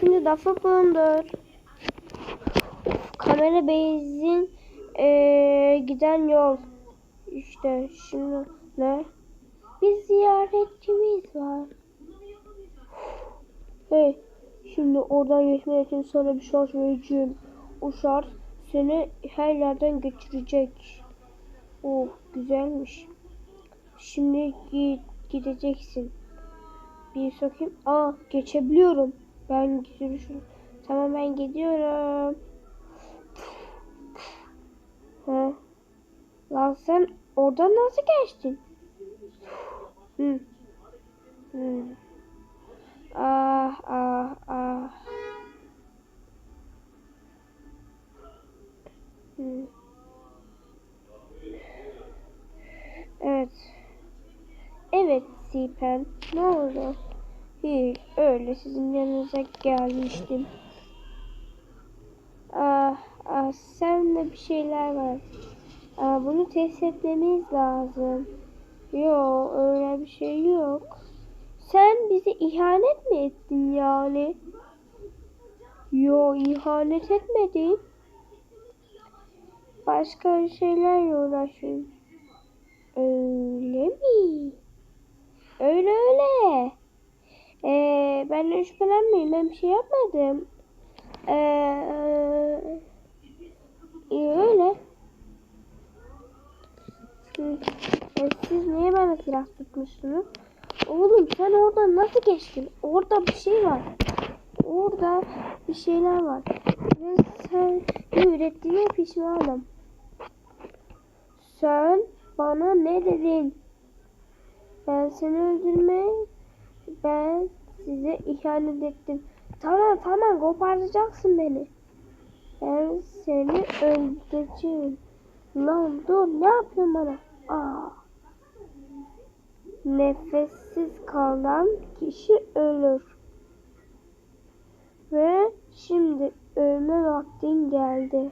Şimdi lafı bulundur. Kamera benzin eee, giden yol. İşte şimdi ne? Bir ziyaretçimiz var. Hey, şimdi oradan geçmek için sana bir şans vereceğim. O şart seni her yerden geçirecek. Oh, güzelmiş. Şimdi gideceksin. Bir sokayım. Aa, geçebiliyorum. Ben gidiyorum. Tamam ben gidiyorum. Ha. Lan sen oradan nasıl geçtin? Hı. Hı. Ah ah ah. Hı. Evet. Evet Sipen. Ne oldu? Hiç öyle sizin yanınıza gelmiştim. Ah, ah sende bir şeyler var. Ah, bunu test etmemiz lazım. Yok öyle bir şey yok. Sen bize ihanet mi ettin yani? Yo ihanet etmedim. Başka şeylerle uğraşıyorum. Öyle mi? Öyle öyle. Ee, ben şüphelenmeyeyim. Ben bir şey yapmadım. Ee, iyi öyle. Hı. E, siz niye bana silah tutmuşsunuz? Oğlum sen oradan nasıl geçtin? Orada bir şey var. Orada bir şeyler var. Ve sen ürettiğine pişmanım. Sen bana ne dedin? Ben seni öldürmeye, ben size ihanet ettim. Tamam tamam koparacaksın beni. Ben seni öldüreceğim. Lan dur ne yapıyorsun bana? Aa. Nefessiz kalan kişi ölür. Ve şimdi ölme vaktin geldi.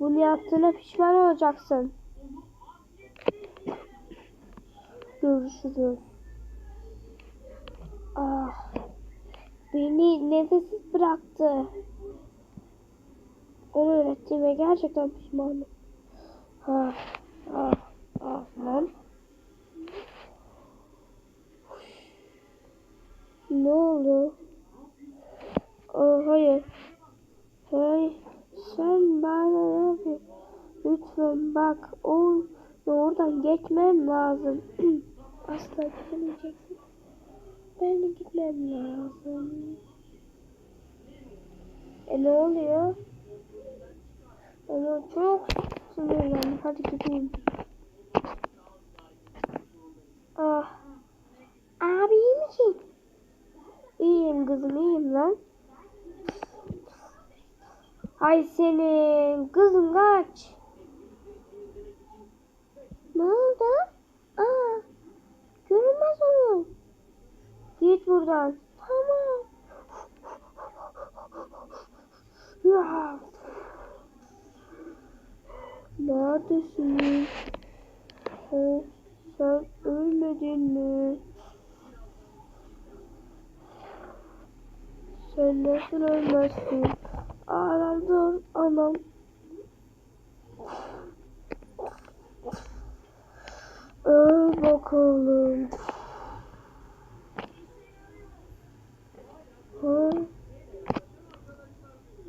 Bunu yaptığına pişman olacaksın. Görüşürüz. Ah. Beni nefessiz bıraktı. Onu öğrettiğime gerçekten pişmanım. Ah, ah, ah lan. Ne oldu? Aa, hayır. Hayır. Sen bana ne yapıyorsun? Lütfen bak. O, oradan geçmem lazım. Asla gidemeyeceksin. Ben gitmem lazım. E ne oluyor? Ama çok sinirlendim. Hadi gideyim. Ah. Abi iyi misin? İyiyim kızım iyiyim lan. Hay senin kızım kaç. Ne oldu? Git buradan. Tamam. Ya. Neredesin? Sen, sen ölmedin mi? Sen nasıl ölmezsin? Dur anam. Öl bakalım. Ha?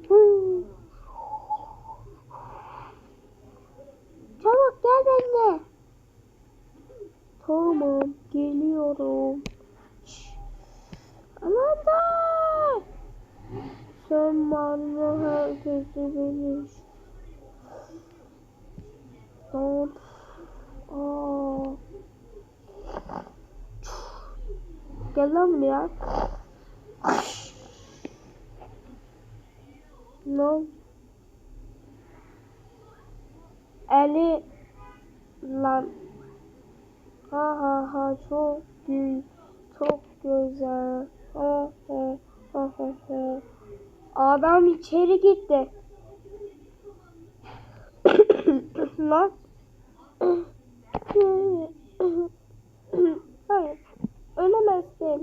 Hı. Çabuk gel benimle. Tamam geliyorum. Şş. Aman da. Sen bana herkesi bilir. Tamam. Aa. Gel lan buraya. No. Eli lan. Ha ha ha çok büyük. Çok güzel. Ha ha ha ha ha. Adam içeri gitti. lan. Hayır. Ölemezsin.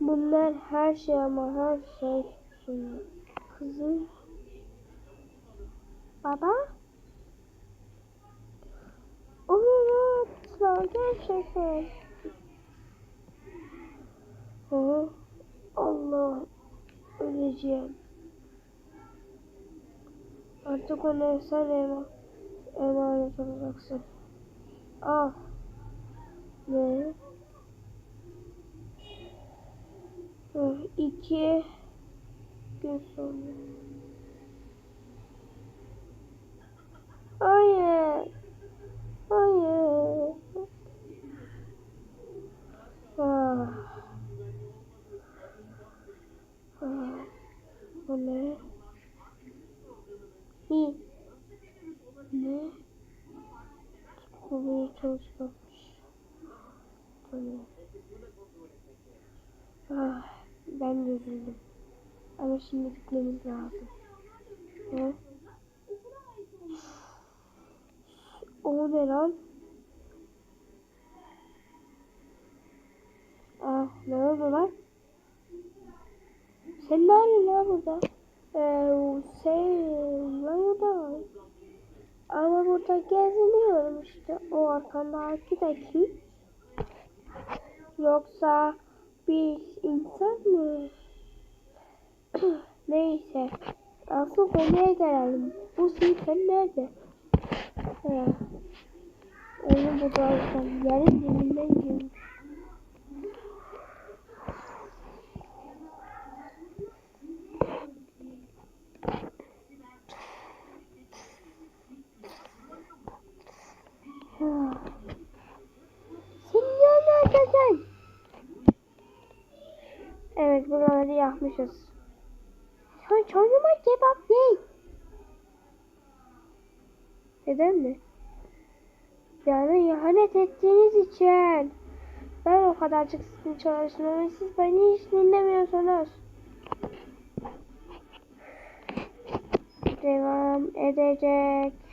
Bunlar her şey ama her şey. Kızım. Baba? Gerçekten. Hı? Allah öleceğim. Artık ona sen ema emanet olacaksın. Al. Ne? Hı, iki gün sonra. Hayır. Hayır. Ah. Ah. Bu ne? İyi. Ne? Bir çalışmamış. Tamam. Ah, ben üzüldüm. Ama şimdi gitmemiz lazım. Ne? O ne lan? Ah, ne oldu lan? Sen ne arıyorsun lan burada? Ee, şey, lan burada. Ama burada geziniyorum işte. O arkandaki de kim? Yoksa bir insan mı? Neyse. Asıl konuya gelelim. Bu Sifen nerede? He. Onu buradayken yerin dibinden girmiş. Ha. Sen niye neredesin? Evet Son sonuma kebap ne? Neden mi? Yani ihanet ettiğiniz için. Ben o kadarcık sizin çalışmamı siz beni hiç dinlemiyorsunuz. Devam edecek.